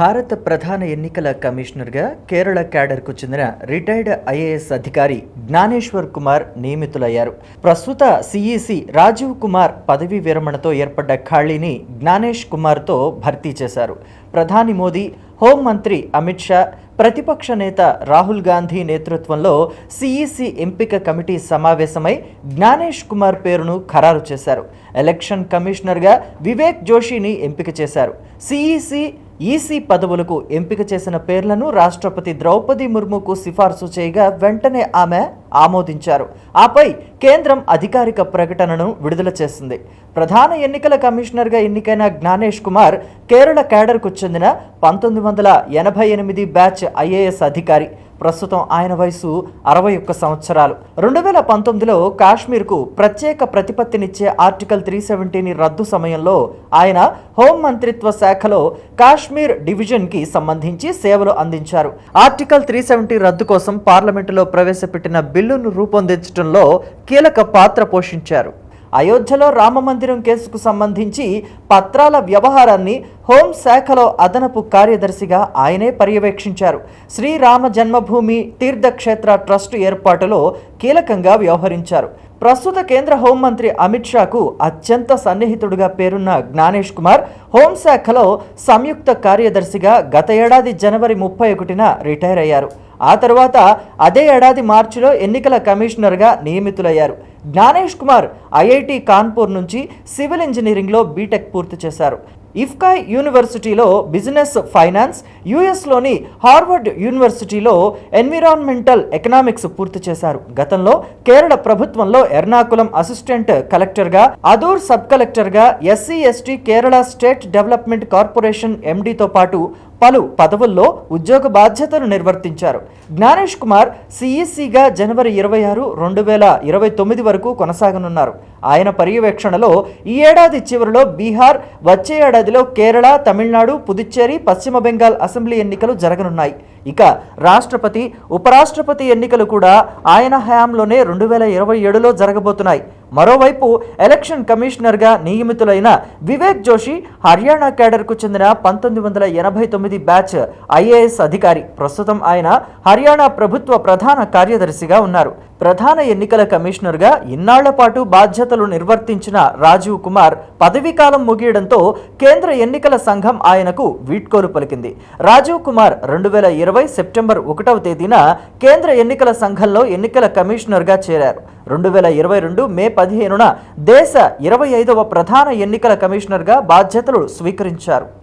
భారత ప్రధాన ఎన్నికల కమిషనర్గా కేరళ క్యాడర్కు చెందిన రిటైర్డ్ ఐఏఎస్ అధికారి జ్ఞానేశ్వర్ కుమార్ నియమితులయ్యారు. ప్రస్తుత సిఈసి రాజీవ్ కుమార్ పదవీ విరమణతో ఏర్పడ్డ ఖాళీని జ్ఞానేష్ కుమార్తో భర్తీ చేశారు. ప్రధాని మోదీ హోంమంత్రి అమిత్ షా ప్రతిపక్ష నేత రాహుల్ గాంధీ నేతృత్వంలో సిఈసి ఎంపిక కమిటీ సమావేశమై జ్ఞానేష్ కుమార్ పేరును ఖరారు చేశారు. ఎలక్షన్ కమిషనర్గా వివేక్ జోషిని ఎంపిక చేశారు. సిఈసి ఈసీ పదవులకు ఎంపిక చేసిన పేర్లను రాష్ట్రపతి ద్రౌపది ముర్ముకు సిఫార్సు చేయగా వెంటనే ఆమె ఆమోదించారు. ఆపై కేంద్రం అధికారిక ప్రకటనను విడుదల చేసింది. ప్రధాన ఎన్నికల కమిషనర్గా ఎన్నికైన జ్ఞానేష్ కుమార్ కేరళ క్యాడర్కు చెందిన పంతొమ్మిది వందల ఎనభై ఎనిమిది బ్యాచ్ ఐఏఎస్ అధికారి. ప్రస్తుతం ఆయన వయసు అరవై ఒక్క సంవత్సరాలు. రెండు వేల పంతొమ్మిదిలో కాశ్మీర్కు ప్రత్యేక ప్రతిపత్తినిచ్చే ఆర్టికల్ త్రీ సెవెంటీని రద్దు సమయంలో ఆయన హోం మంత్రిత్వ శాఖలో కాశ్మీర్ డివిజన్కి సంబంధించి సేవలు అందించారు. ఆర్టికల్ త్రీ సెవెంటీ రద్దు కోసం పార్లమెంటులో ప్రవేశపెట్టిన బిల్లును రూపొందించడంలో కీలక పాత్ర పోషించారు. అయోధ్యలో రామమందిరం కేసుకు సంబంధించి పత్రాల వ్యవహారాన్ని హోంశాఖలో అదనపు కార్యదర్శిగా ఆయనే పర్యవేక్షించారు. శ్రీరామ జన్మభూమి తీర్థక్షేత్ర ట్రస్ట్ ఏర్పాటులో కీలకంగా వ్యవహరించారు. ప్రస్తుత కేంద్ర హోంమంత్రి అమిత్ షాకు అత్యంత సన్నిహితుడిగా పేరున్న జ్ఞానేష్ కుమార్ హోంశాఖలో సంయుక్త కార్యదర్శిగా గత ఏడాది జనవరి ముప్పై ఒకటిన రిటైర్ అయ్యారు. ఆ తర్వాత అదే ఏడాది మార్చిలో ఎన్నికల కమిషనర్గా నియమితులయ్యారు. జ్ఞానేష్ కుమార్ ఐఐటి కాన్పూర్ నుంచి సివిల్ ఇంజనీరింగ్లో బీటెక్ పూర్తి చేశారు. ఇఫ్కాయ్ యూనివర్సిటీలో బిజినెస్ ఫైనాన్స్ యుఎస్లోని హార్వర్డ్ యూనివర్సిటీలో ఎన్విరాన్మెంటల్ ఎకనామిక్స్ పూర్తి చేశారు. గతంలో కేరళ ప్రభుత్వంలో ఎర్నాకులం అసిస్టెంట్ కలెక్టర్గా అదూర్ సబ్ కలెక్టర్గా SC ST Kerala state development corporation ఎండీతో పాటు పలు పదవుల్లో ఉద్యోగ బాధ్యతలు నిర్వర్తించారు. జ్ఞానేష్ కుమార్ సిఈసిగా జనవరి ఇరవై ఆరు రెండు వేల ఇరవై తొమ్మిది వరకు కొనసాగనున్నారు. ఆయన పర్యవేక్షణలో ఈ ఏడాది చివరిలో బీహార్ వచ్చే ఏడాదిలో కేరళ తమిళనాడు పుదుచ్చేరి పశ్చిమ బెంగాల్ అసెంబ్లీ ఎన్నికలు జరగనున్నాయి. ఇక రాష్ట్రపతి ఉపరాష్ట్రపతి ఎన్నికలు కూడా ఆయన హయాంలోనే రెండు వేల ఇరవై ఏడులో జరగబోతున్నాయి. మరోవైపు ఎలక్షన్ కమిషనర్గా నియమితులైన వివేక్ జోషి హర్యానా కేడర్కు చెందిన పంతొమ్మిది వందల ఎనభై తొమ్మిది బ్యాచ్ ఐఏఎస్ అధికారి. ప్రస్తుతం ఆయన హర్యానా ప్రభుత్వ ప్రధాన కార్యదర్శిగా ఉన్నారు. ప్రధాన ఎన్నికల కమిషనర్గా ఇన్నాళ్ళ పాటు బాధ్యతలు నిర్వర్తించిన రాజీవ్ కుమార్ పదవీకాలం ముగియడంతో కేంద్ర ఎన్నికల సంఘం ఆయనకు వీడ్కోలు పలికింది. రాజీవ్ కుమార్ రెండు వేల ఇరవై సెప్టెంబర్ ఒకటవ తేదీన కేంద్ర ఎన్నికల సంఘంలో ఎన్నికల కమిషనర్గా చేరారు. రెండు వేల ఇరవై రెండు మే పదిహేనున దేశ ఇరవై ఐదవ ప్రధాన ఎన్నికల కమిషనర్గా బాధ్యతలు స్వీకరించారు.